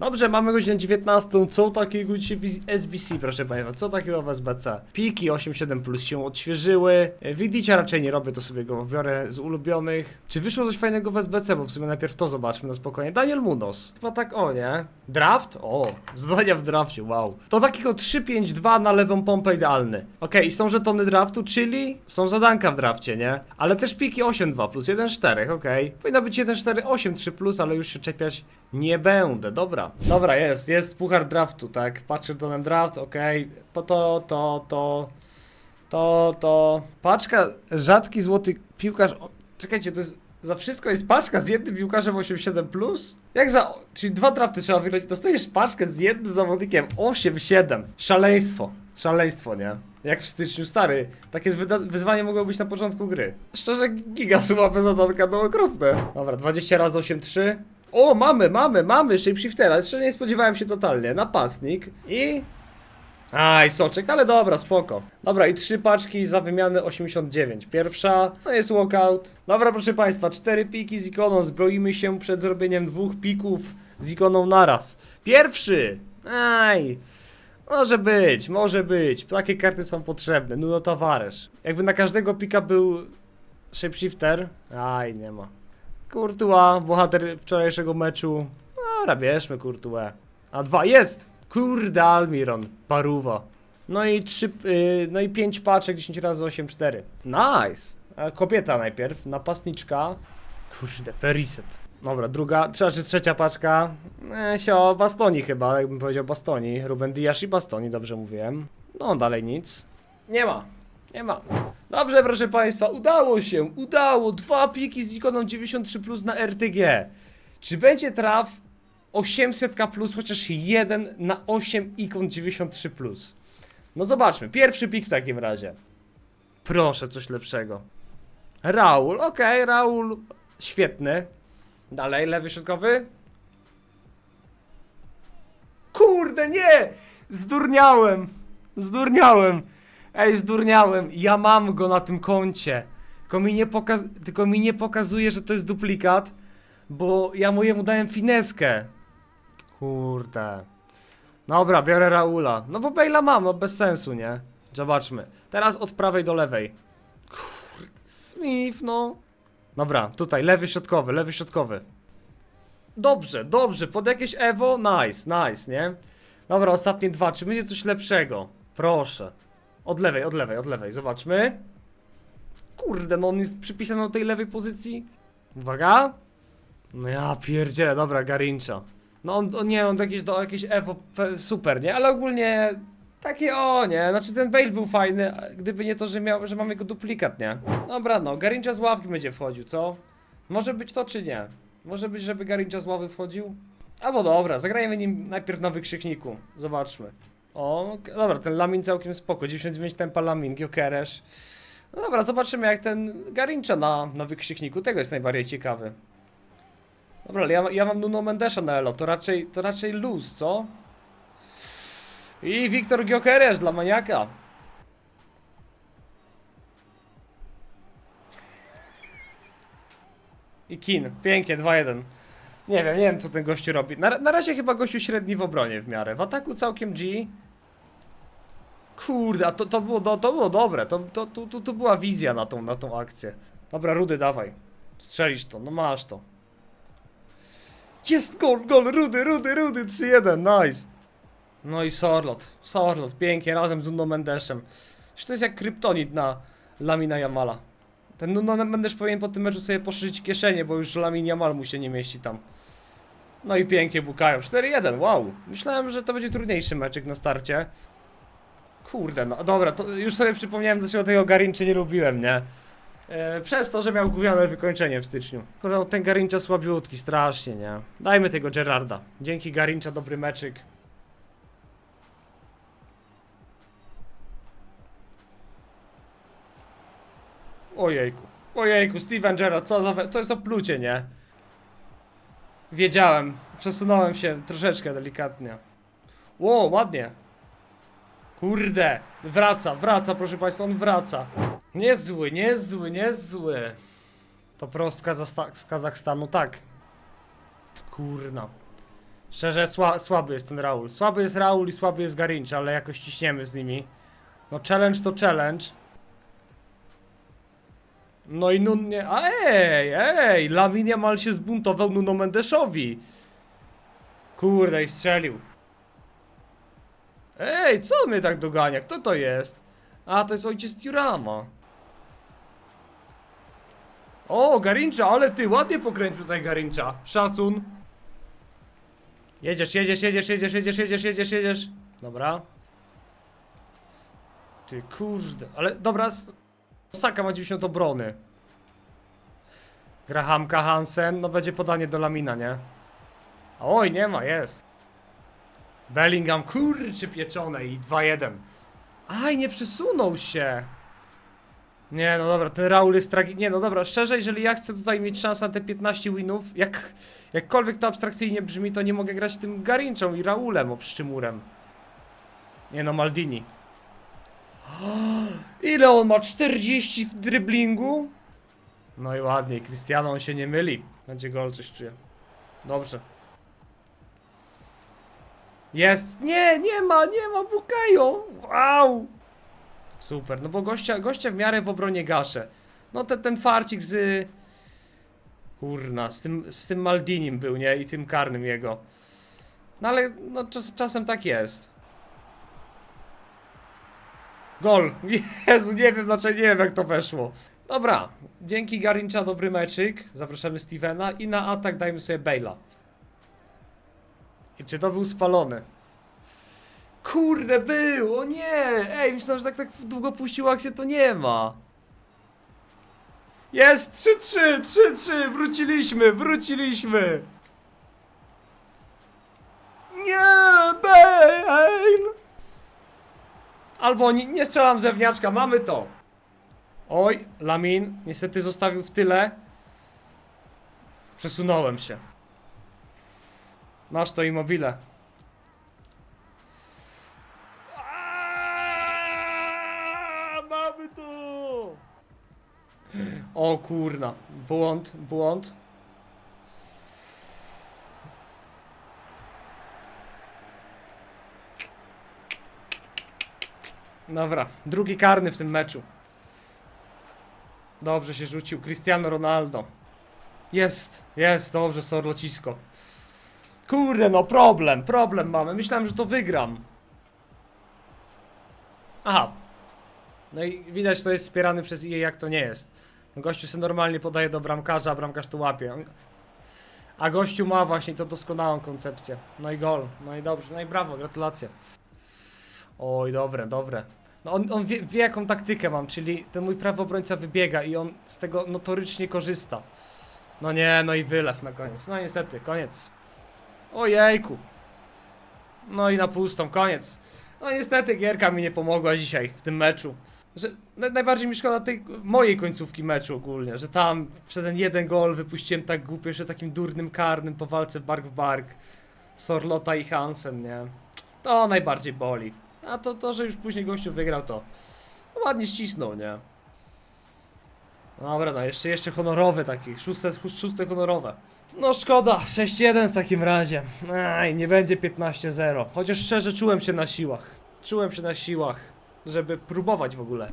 Dobrze, mamy godzinę 19. Co takiego dzisiaj w SBC, proszę Państwa? Co takiego w SBC? Piki 8.7 plus się odświeżyły. E, Widzicie, raczej nie robię to sobie go biorę z ulubionych. Czy wyszło coś fajnego w SBC? Bo w sumie najpierw to zobaczmy na spokojnie. Daniel Munos. Chyba tak, o nie. Draft? O, zadania w drafcie, wow. To takiego 3-5-2 na lewą pompę idealny. Okej, i są żetony draftu, czyli są zadanka w drafcie, nie? Ale też piki 8-2 plus 1-4, okej. Powinno być 1-4-8-3 plus, ale już się czepiać nie będę, dobra. Dobra, jest, jest puchar draftu, tak. Patrzę tonem draft, okej. Po to, to, to, to, to. Paczka, rzadki złoty piłkarz. O, czekajcie, to jest. Za wszystko jest paczka z jednym piłkarzem 8-7 plus? Jak za. Czyli dwa drafty trzeba wygrać. Dostajesz paczkę z jednym zawodnikiem 8-7. Szaleństwo. Szaleństwo, nie? Jak w styczniu, stary. Takie wyzwanie mogło być na początku gry. Szczerze, giga słaba zadanka, no okropne. Dobra, 20 razy 8-3. O, mamy, mamy, mamy shapeshiftera. Szczerze nie spodziewałem się totalnie. Napastnik i... Aj, soczek, ale dobra, spoko. Dobra, i trzy paczki za wymianę 89. Pierwsza, to jest walkout. Dobra, proszę Państwa, cztery piki z ikoną. Zbroimy się przed zrobieniem dwóch pików z ikoną naraz. Pierwszy! Aj! Może być, może być. Takie karty są potrzebne. Nuno Tavares. Jakby na każdego pika był shapeshifter. Aj, nie ma. Courtois, bohater wczorajszego meczu. Dobra, bierzmy Courtois. A dwa, jest! Kurde, Almiron, paruwa. No i trzy, yy, no i pięć paczek, 10 razy 8, 4. Nice! A kobieta najpierw, napastniczka. Kurde, Periset. Dobra, druga, trzecia czy trzecia paczka. E, sio, Bastoni chyba, jakbym powiedział Bastoni. Ruben Dias i Bastoni, dobrze mówiłem. No, dalej nic. Nie ma. Nie ma. Dobrze, proszę Państwa, udało się, udało. Dwa piki z ikoną 93 plus na RTG. Czy będzie traf 800k plus, chociaż jeden na 8 ikon 93 plus? No zobaczmy, pierwszy pik w takim razie. Proszę, coś lepszego. Raul, okej, Raul, świetny. Dalej, lewy środkowy. Kurde, nie! Zdurniałem! Zdurniałem! Ej, zdurniałem! Ja mam go na tym koncie. Tylko mi nie, tylko mi nie pokazuje, że to jest duplikat, bo ja mojemu dałem fineskę. Kurde. Dobra, biorę Raula. No bo Bale'a mam, no bez sensu, nie? Zobaczmy. Teraz od prawej do lewej. Kurde, Smith, no. Dobra, tutaj, lewy środkowy, lewy środkowy. Dobrze, dobrze, pod jakieś Evo, nice, nice, nie? Dobra, ostatnie dwa, czy będzie coś lepszego? Proszę. Od lewej, od lewej, od lewej, zobaczmy. Kurde, no on jest przypisany do tej lewej pozycji. Uwaga. No ja pierdzielę, dobra, Garincha. No on, on nie, on jakieś, do jakieś Evo, pe- super, nie? Ale ogólnie takie o, nie? Znaczy ten Bale był fajny, gdyby nie to, że, miał, że mamy jego duplikat, nie? Dobra, no, Garincha z ławki będzie wchodził, co? Może być to, czy nie? Może być, żeby Garincha z ławy wchodził? Albo dobra, zagrajmy nim najpierw na wykrzykniku. Zobaczmy. O, dobra, ten Lamin całkiem spoko. 99 tempa Lamin, Giokeresz. No dobra, zobaczymy jak ten Garincha na, na wykrzykniku. Tego jest najbardziej ciekawy. Dobra, ale ja, ja mam Nuno Mendesza na elo, to raczej, to raczej luz, co? I Wiktor Giokeresz dla maniaka. I Kin, pięknie, 2-1. Nie wiem, nie wiem co ten gościu robi. Na, na razie chyba gościu średni w obronie w miarę. W ataku całkiem G. Kurde, a to, to, było, do, to było dobre. To, to, to, to, to była wizja na tą, na tą akcję. Dobra, Rudy, dawaj. Strzelisz to, no masz to. Jest gol, gol, Rudy, Rudy, Rudy, 3-1, nice. No i Sorlot, Sorlot, pięknie, razem z Nuno Mendeszem. To jest jak kryptonit na Lamina Jamala. Ten Nuno Mendes powinien po tym meczu sobie poszyć kieszenie, bo już Lamin Jamal mu się nie mieści tam. No i pięknie bukają. 4-1, wow. Myślałem, że to będzie trudniejszy meczek na starcie. Kurde, no dobra, to już sobie przypomniałem, dlaczego tego Garinczy nie lubiłem, nie? E, przez to, że miał gówniane wykończenie w styczniu. Kurde, ten Garincza słabiutki, strasznie, nie? Dajmy tego Gerarda. Dzięki Garincza dobry meczyk. Ojejku. Ojejku, Steven Gerrard, co za... To jest oplucie, nie? Wiedziałem. Przesunąłem się troszeczkę delikatnie. Ło, ładnie. Kurde. Wraca, wraca, proszę państwa, on wraca. Nie jest zły, nie jest zły, nie jest zły. To prost z, z Kazachstanu, tak. Kurna. Szczerze, sła, słaby jest ten Raul. Słaby jest Raul i słaby jest Garincha, ale jakoś ciśniemy z nimi. No challenge to challenge. No i Nun nie... A ej, ej! Lamin Yamal się zbuntował Nuno Mendeszowi. Kurde, i strzelił. Ej, co mnie tak dogania? Kto to jest? A, to jest ojciec Turama. O, Garincha, ale ty ładnie pokręcił tutaj Garincha. Szacun. Jedziesz, jedziesz, jedziesz, jedziesz, jedziesz, jedziesz, jedziesz, jedziesz. Dobra. Ty kurde, ale dobra, Saka ma 90 obrony. Grahamka Hansen, no będzie podanie do Lamina, nie? Oj, nie ma, jest. Bellingham, kurczy pieczone i 2-1. Aj, nie przesunął się. Nie, no dobra, ten Raul jest tragi... Nie, no dobra, szczerze, jeżeli ja chcę tutaj mieć szansę na te 15 winów, jak... Jakkolwiek to abstrakcyjnie brzmi, to nie mogę grać tym Garinczą i Raulem obszczymurem. Nie no, Maldini. Ile on ma? 40 w driblingu? No i ładnie, Cristiano on się nie myli. Będzie gol, coś czuję. Dobrze. Jest! Nie, nie ma, nie ma Bukayo! Wow! Super, no bo gościa, gościa w miarę w obronie gaszę. No ten, ten farcik z... Kurna, z tym, z tym Maldinim był, nie? I tym karnym jego. No ale no, czas, czasem tak jest. Gol! Jezu, nie wiem dlaczego, nie wiem jak to weszło. Dobra, dzięki Garincha dobry meczyk. Zapraszamy Stevena i na atak dajmy sobie Bale'a. I czy to był spalony? Kurde, był! O nie! Ej, myślałem, że tak, tak długo puścił akcję, to nie ma. Jest! 3-3! 3-3! Wróciliśmy! Wróciliśmy! Nie! Bale! Albo nie, nie strzelam zewniaczka, mamy to! Oj, Lamin niestety zostawił w tyle. Przesunąłem się. Masz to immobile. Aaaa, Mamy to! O kurna, błąd, błąd. Dobra, drugi karny w tym meczu. Dobrze się rzucił, Cristiano Ronaldo. Jest, jest, dobrze, Sorlocisko. Kurde, no problem, problem mamy. Myślałem, że to wygram. Aha. No i widać, to jest wspierany przez EA, jak to nie jest. No gościu sobie normalnie podaje do bramkarza, a bramkarz to łapie. A gościu ma właśnie to doskonałą koncepcję. No i gol, no i dobrze, no i brawo, gratulacje. Oj, dobre, dobre. No on, on wie, wie jaką taktykę mam, czyli ten mój prawy obrońca wybiega i on z tego notorycznie korzysta. No nie, no i wylew na koniec. No niestety, koniec. Ojejku. No i na pustą, koniec. No niestety gierka mi nie pomogła dzisiaj w tym meczu. Że na, najbardziej mi szkoda tej mojej końcówki meczu ogólnie, że tam przed ten jeden gol wypuściłem tak głupio, jeszcze takim durnym karnym po walce bark w bark. Sorlota i Hansen, nie? To najbardziej boli. A to, to, że już później gościu wygrał, to, to ładnie ścisnął, nie? Dobra, no jeszcze, jeszcze honorowe takie, szóste, szóste honorowe. No szkoda, 6-1 w takim razie. Aj, nie będzie 15-0. Chociaż szczerze czułem się na siłach. Czułem się na siłach, żeby próbować w ogóle.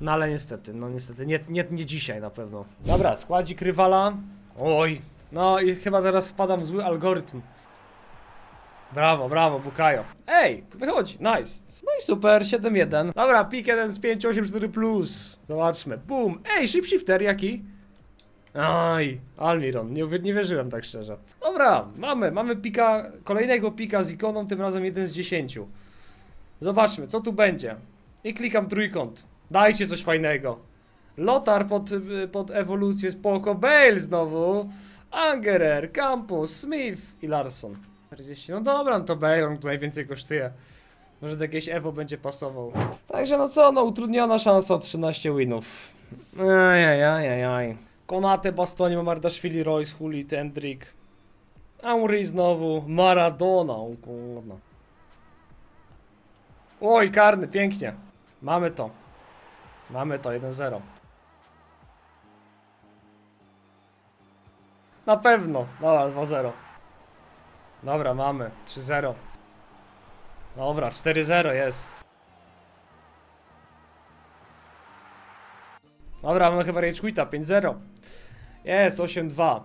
No ale niestety, no niestety, nie, nie, nie dzisiaj na pewno. Dobra, składzik rywala. Oj, no i chyba teraz wpadam w zły algorytm. Brawo, brawo, Bukayo. Ej, wychodzi, nice. No i super, 7-1. Dobra, pik 1 z 5, 8, 4 plus. Zobaczmy, boom. Ej, shifter jaki? Aj, Almiron, nie, nie wierzyłem tak szczerze. Dobra, mamy, mamy pika, kolejnego pika z ikoną, tym razem 1 z 10. Zobaczmy, co tu będzie. I klikam trójkąt. Dajcie coś fajnego. Lotar pod, y, pod ewolucję spoko, Bale znowu. Angerer, Campus, Smith i Larson. 40. No dobra, no to Bale, on tu najwięcej kosztuje. Może do jakieś Evo będzie pasował. Także no co, no utrudniona szansa o 13 winów. Ajajajajaj. Konate, Bastonie, Mardaszwili, Royce, Huli, Tendrick. Henry znowu, Maradona, o kurna. Oj, karny, pięknie. Mamy to. Mamy to, 1-0. Na pewno. Dobra, 2-0. Dobra, mamy. 3-0. Dobra, 4-0 jest. Dobra, mamy chyba Rage Quita, 5-0. Jest, 8-2.